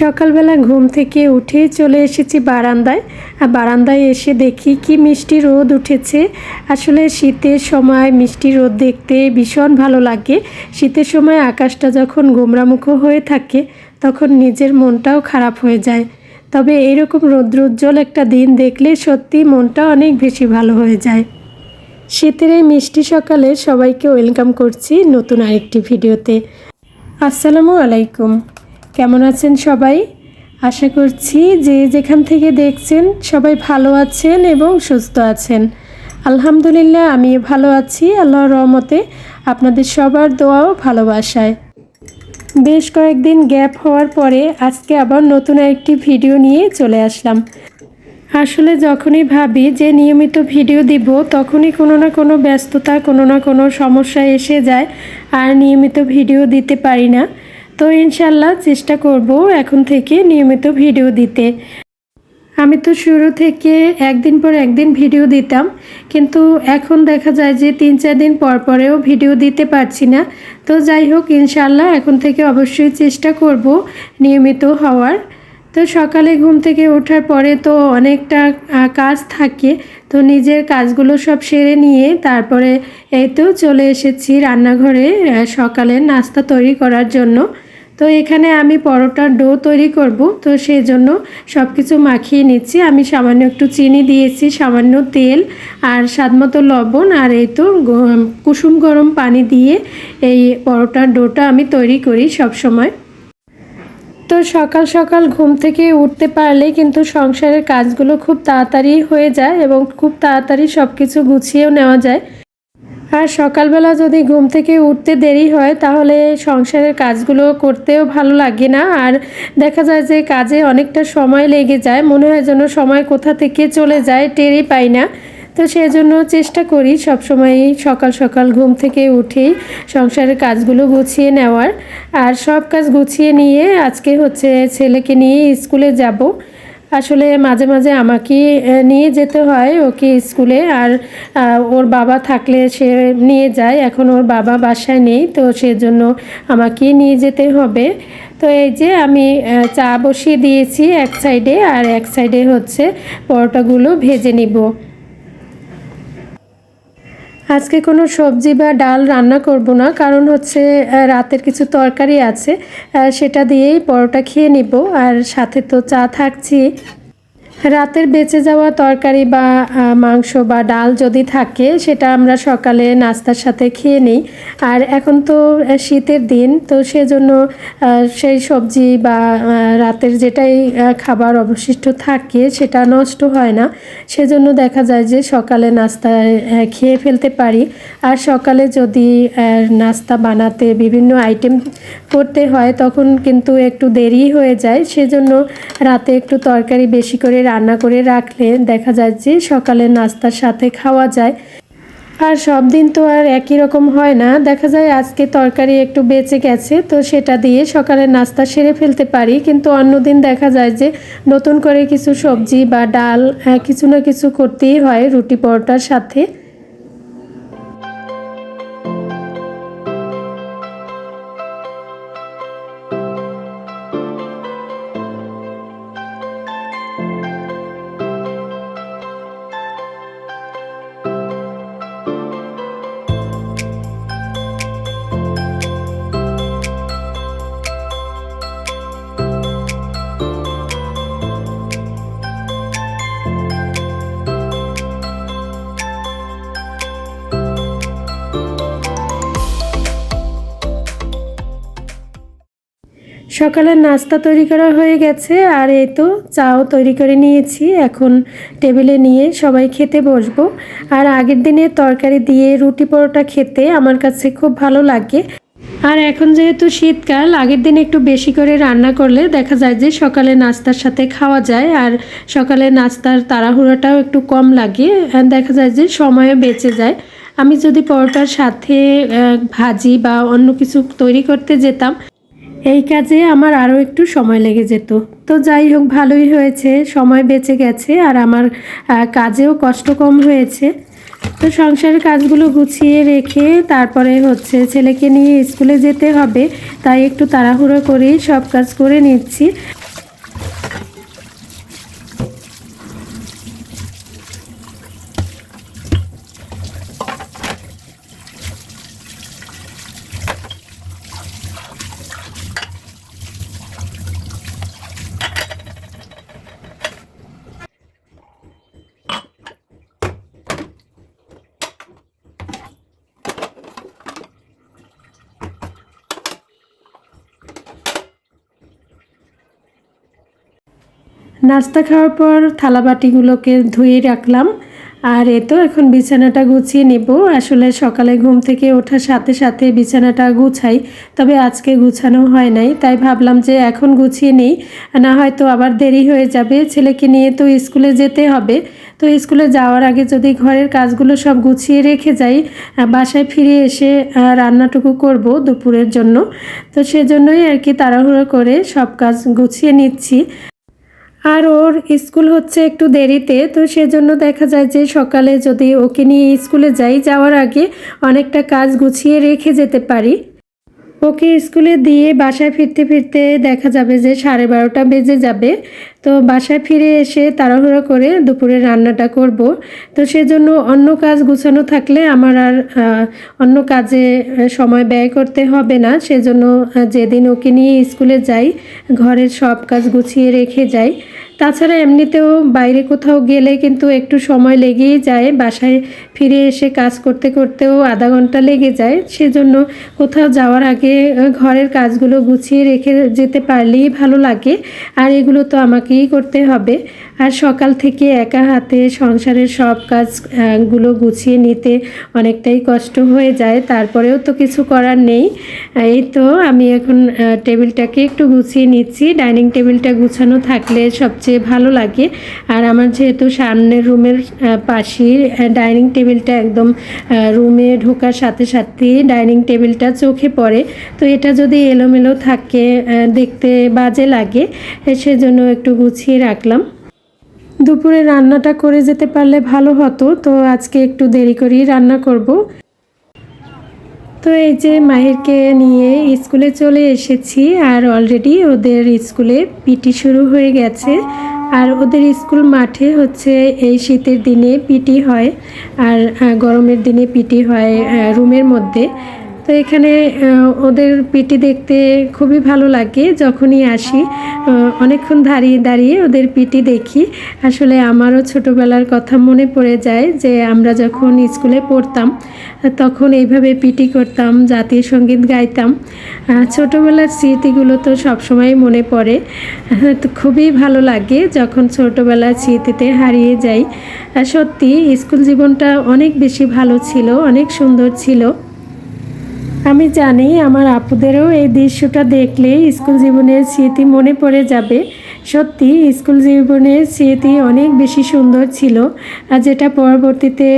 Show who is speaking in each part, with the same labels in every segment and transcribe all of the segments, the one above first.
Speaker 1: সকালবেলা ঘুম থেকে উঠে চলে এসেছি বারান্দায়। আর বারান্দায় এসে দেখি কি মিষ্টি রোদ উঠেছে। আসলে শীতের সময় মিষ্টি রোদ দেখতে ভীষণ ভালো লাগে। শীতের সময় আকাশটা যখন গোমরামুখো হয়ে থাকে, তখন নিজের মনটাও খারাপ হয়ে যায়। তবে এইরকম রৌদ্রোজ্জ্বল একটা দিন দেখলে সত্যি মনটা অনেক বেশি ভালো হয়ে যায়। শীতের এই মিষ্টি সকালে সবাইকে ওয়েলকাম করছি নতুন আরেকটি ভিডিওতে। আসসালামু আলাইকুম। কেমন আছেন সবাই? আশা করছি যে যেখান থেকে দেখছেন সবাই ভালো আছেন এবং সুস্থ আছেন। আলহামদুলিল্লাহ, আমিও ভালো আছি আল্লাহর রহমতে। আপনাদের সবার দোয়াও ভালোবাসায়। বেশ কয়েকদিন গ্যাপ হওয়ার পরে আজকে আবার নতুন একটি ভিডিও নিয়ে চলে আসলাম। আসলে যখনই ভাবি যে নিয়মিত ভিডিও দিব, তখনই কোনো না কোনো ব্যস্ততা, কোনো না কোনো সমস্যা এসে যায়, আর নিয়মিত ভিডিও দিতে পারি না। তো ইনশাল্লাহ চেষ্টা করব এখন থেকে নিয়মিত ভিডিও দিতে। আমি তো শুরু থেকে একদিন পর একদিন ভিডিও দিতাম, কিন্তু এখন দেখা যায় যে তিন চার দিন পর পরেও ভিডিও দিতে পারছি না। তো যাই হোক, ইনশাল্লাহ এখন থেকে অবশ্যই চেষ্টা করব নিয়মিত হওয়ার। তো সকালে ঘুম থেকে ওঠার পরে তো অনেকটা কাজ থাকে, তো নিজের কাজগুলো সব সেরে নিয়ে তারপরে এই তো চলে এসেছি রান্নাঘরে সকালে নাস্তা তৈরি করার জন্য। তো এখানে আমি পরোটার ডো তৈরি করব। তো সেই জন্য সব কিছু মাখিয়ে নিচ্ছি। আমি সামান্য একটু চিনি দিয়েছি, সামান্য তেল আর স্বাদমতো লবণ আর এই তো কুসুম গরম পানি দিয়ে এই পরোটার ডোটা আমি তৈরি করি সব সময়। তো সকাল সকাল ঘুম থেকে উঠতে পারলে কিন্তু সংসারের কাজগুলো খুব তাড়াতাড়ি হয়ে যায় এবং খুব তাড়াতাড়ি সব কিছু গুছিয়েও নেওয়া যায়। আর সকালবেলা যদি ঘুম থেকে উঠতে দেরি হয়, তাহলে সংসারের কাজগুলো করতেও ভালো লাগে না। আর দেখা যায় যে কাজে অনেকটা সময় লেগে যায়, মনে হয় যেন সময় কোথা থেকে চলে যায় টেরই পাই না। তো সেই জন্য চেষ্টা করি সবসময়ই সকাল সকাল ঘুম থেকে উঠেই সংসারের কাজগুলো গুছিয়ে নেওয়ার। আর সব কাজ গুছিয়ে নিয়ে আজকে হচ্ছে ছেলেকে নিয়ে স্কুলে যাব। আসলে মাঝে মাঝে আমাকে নিয়ে যেতে হয় ওকে স্কুলে আর ওর বাবা থাকলে সে নিয়ে যায়। এখন ওর বাবা বাসায় নেই, তো সেজন্য আমাকে নিয়ে যেতে হবে। তো এই যে আমি চা বসিয়ে দিয়েছি এক সাইডে আর এক সাইডে হচ্ছে পরোটাগুলো ভেজে নিব। আজকে কোনো সবজি বা ডাল রান্না করব না, কারণ হচ্ছে রাতের কিছু তরকারি আছে সেটা দিয়েই পরোটা খেয়ে নিব। আর সাথে তো চা থাকছি রাতের বেঁচে যাওয়া তরকারি বা মাংস বা ডাল যদি থাকে, সেটা আমরা সকালে নাস্তার সাথে খেয়ে নিই। আর এখন তো শীতের দিন, তো সেজন্য সেই সবজি বা রাতের যেটাই খাবার অবশিষ্ট থাকে, সেটা নষ্ট হয় না। সেজন্য দেখা যায় যে সকালে নাস্তা খেয়ে ফেলতে পারি। আর সকালে যদি নাস্তা বানাতে বিভিন্ন আইটেম করতে হয়, তখন কিন্তু একটু দেরি হয়ে যায়। সেজন্য রাতে একটু তরকারি বেশি করে রান্না করে রাখলে দেখা যায় যে সকালে নাস্তার সাথে খাওয়া যায়। আর সব দিন তো আর একই রকম হয় না। দেখা যায় আজকে তরকারি একটু বেঁচে গেছে তো সেটা দিয়ে সকালে নাস্তা সেরে ফেলতে পারি। কিন্তু অন্য দিন দেখা যায় যে নতুন করে কিছু সবজি বা ডাল আহ, কিছু না কিছু করতেই হয় রুটি পরোটার সাথে। সকালের নাস্তা তৈরি করা হয়ে গেছে, আর এই তো চাও তৈরি করে নিয়েছি। এখন টেবিলে নিয়ে সবাই খেতে বসবো। আর আগের দিনে তরকারি দিয়ে রুটি পরোটা খেতে আমার কাছে খুব ভালো লাগে। আর এখন যেহেতু শীতকাল, আগের দিন একটু বেশি করে রান্না করলে দেখা যায় যে সকালে নাস্তার সাথে খাওয়া যায়, আর সকালে নাস্তার তাড়াহুড়োটাও একটু কম লাগে। দেখা যায় যে সময়ও বেঁচে যায়। আমি যদি পরোটার সাথে ভাজি বা অন্য কিছু তৈরি করতে যেতাম এই কাজে আমার আরও একটু সময় লেগে যেত। তো যাই হোক, ভালোই হয়েছে, সময় বেঁচে গেছে আর আমার কাজেও কষ্ট কম হয়েছে। তো সংসারের কাজগুলো গুছিয়ে রেখে তারপরে হচ্ছে ছেলেকে নিয়ে স্কুলে যেতে হবে, তাই একটু তাড়াহুড়ো করেই সব কাজ করে নিচ্ছি। নাস্তা খাওয়ার পর থালা বাটিগুলোকে ধুয়ে রাখলাম। আর এ তো এখন বিছানাটা গুছিয়ে নেব। আসলে সকালে ঘুম থেকে ওঠার সাথে সাথে বিছানাটা গুছাই, তবে আজকে গুছানো হয় নাই, তাই ভাবলাম যে এখন গুছিয়ে নেই। না হয়তো আবার দেরি হয়ে যাবে, ছেলেকে নিয়ে তো স্কুলে যেতে হবে। তো স্কুলে যাওয়ার আগে যদি ঘরের কাজগুলো সব গুছিয়ে রেখে যাই বাসায় ফিরে এসে রান্নাটুকু করব দুপুরের জন্য। তো সেজন্যই আর কি তাড়াহুড়ো করে সব কাজ গুছিয়ে নিচ্ছি। আর ওর স্কুল হচ্ছে একটু দেরিতে, তো সেজন্য দেখা যায় যে সকালে যদি ওকে নিয়ে স্কুলে যাই, যাওয়ার আগে অনেকটা কাজ গুছিয়ে রেখে যেতে পারি। ওকে স্কুলে দিয়ে বাসায় ফিরতে ফিরতে দেখা যাবে যে সাড়ে বারোটা বেজে যাবে। তো বাসায় ফিরে এসে তাড়াহুড়ো করে দুপুরে রান্নাটা করব। তো সেজন্য অন্য কাজ গুছানো থাকলে আমার আর অন্য কাজে সময় ব্যয় করতে হবে না। সেজন্য যেদিন ওকে নিয়ে স্কুলে যাই, ঘরের সব কাজ গুছিয়ে রেখে যাই। তাছাড়া এমনিতেও বাইরে কোথাও গেলে কিন্তু একটু সময় লেগেই যায়। বাসায় ফিরে এসে কাজ করতে করতেও আধা ঘণ্টা লেগে যায়। সেজন্য কোথাও যাওয়ার আগে ঘরের কাজগুলো গুছিয়ে রেখে যেতে পারলেই ভালো লাগে। আর এগুলো তো আমাকেই করতে হবে। আর সকাল থেকে একা হাতে সংসারের সব কাজগুলো গুছিয়ে নিতে অনেকটাই কষ্ট হয়ে যায়। তারপরেও তো কিছু করার নেই। এই তো আমি এখন টেবিলটাকে একটু গুছিয়ে নিচ্ছি। ডাইনিং টেবিলটা গুছানো থাকলে সবচেয়ে ভালো লাগে। আর আমার যেহেতু সামনের রুমের পাশেই ডাইনিং টেবিলটা একদম রুমে ঢোকার সাথে সাথে ডাইনিং টেবিলটা চোখে পড়ে। তো এটা যদি এলোমেলো থাকে দেখতে বাজে লাগে সেজন্য একটু গুছিয়ে রাখলাম। দুপুরে রান্নাটা করে যেতে পারলে ভালো হতো, তো আজকে একটু দেরি করেই রান্না করব। তো এই যে মাহিরকে নিয়ে স্কুলে চলে এসেছি, আর অলরেডি ওদের স্কুলে পিটি শুরু হয়ে গেছে, আর ওদের স্কুল মাঠে হচ্ছে এই শীতের দিনে পিটি হয়, আর গরমের দিনে পিটি হয় রুমের মধ্যে। তো এখানে ওদের পিটি দেখতে খুবই ভালো লাগে। যখনই আসি অনেকক্ষণ দাঁড়িয়ে দাঁড়িয়ে ওদের পিটি দেখি। আসলে আমারও ছোটোবেলার কথা মনে পড়ে যায় যে, আমরা যখন স্কুলে পড়তাম, তখন এইভাবে পিটি করতাম, জাতীয় সংগীত গাইতাম। ছোটোবেলার স্মৃতিগুলো তো সবসময় মনে পড়ে। তো খুবই ভালো লাগে যখন ছোটোবেলার স্মৃতিতে হারিয়ে যাই। সত্যি, স্কুল জীবনটা অনেক বেশি ভালো ছিল, অনেক সুন্দর ছিল। আমি জানি আমার আপুদেরও এই দৃশ্যটা দেখলে স্কুল জীবনের স্মৃতি মনে পড়ে যাবে। সত্যি, স্কুল জীবনের স্মৃতি অনেক বেশি সুন্দর ছিল আর যেটা পরবর্তীতে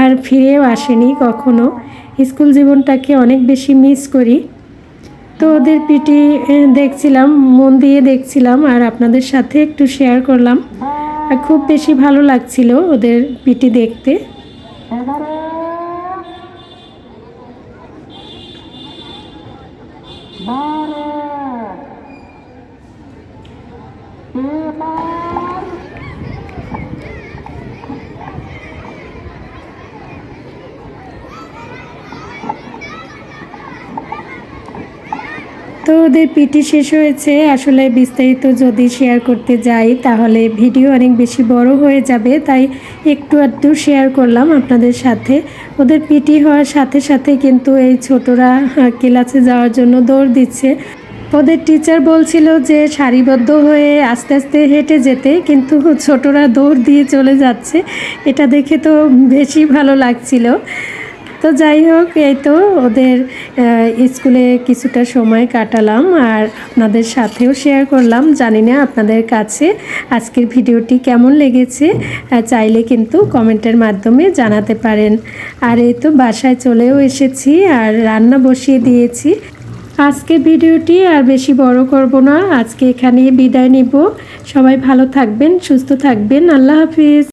Speaker 1: আর ফিরেও আসেনি কখনো। স্কুল জীবনটাকে অনেক বেশি মিস করি। তো ওদের পিটি দেখছিলাম, মন দিয়ে দেখছিলাম আর আপনাদের সাথে একটু শেয়ার করলাম। আর খুব বেশি ভালো লাগছিল ওদের পিটি দেখতে। তো ওদের পিটি শেষ হয়েছে। আসলে বিস্তারিত যদি শেয়ার করতে যাই, তাহলে ভিডিও অনেক বেশি বড় হয়ে যাবে। তাই একটু আধটু শেয়ার করলাম আপনাদের সাথে। ওদের পিটি হওয়ার সাথে সাথে কিন্তু এই ছোটরা ক্লাসে যাওয়ার জন্য দৌড় দিচ্ছে। ওদের টিচার বলছিল যে, সারিবদ্ধ হয়ে আস্তে আস্তে হেঁটে যেতে, কিন্তু ছোটরা দৌড় দিয়ে চলে যাচ্ছে। এটা দেখে তো বেশি ভালো লাগছিল। তো যাই হোক, এই তো ওদের স্কুলে কিছুটা সময় কাটালাম আর আপনাদের সাথেও শেয়ার করলাম। জানি না আপনাদের কাছে আজকের ভিডিওটি কেমন লেগেছে চাইলে কিন্তু কমেন্টের মাধ্যমে জানাতে পারেন। আর এই তো বাসায় চলেও এসেছি আর রান্না বসিয়ে দিয়েছি। আজকে ভিডিওটি আর বেশি বড় করব না, আজকে এখানে বিদায় নিব। সবাই ভালো থাকবেন, সুস্থ থাকবেন, আল্লাহ হাফিজ।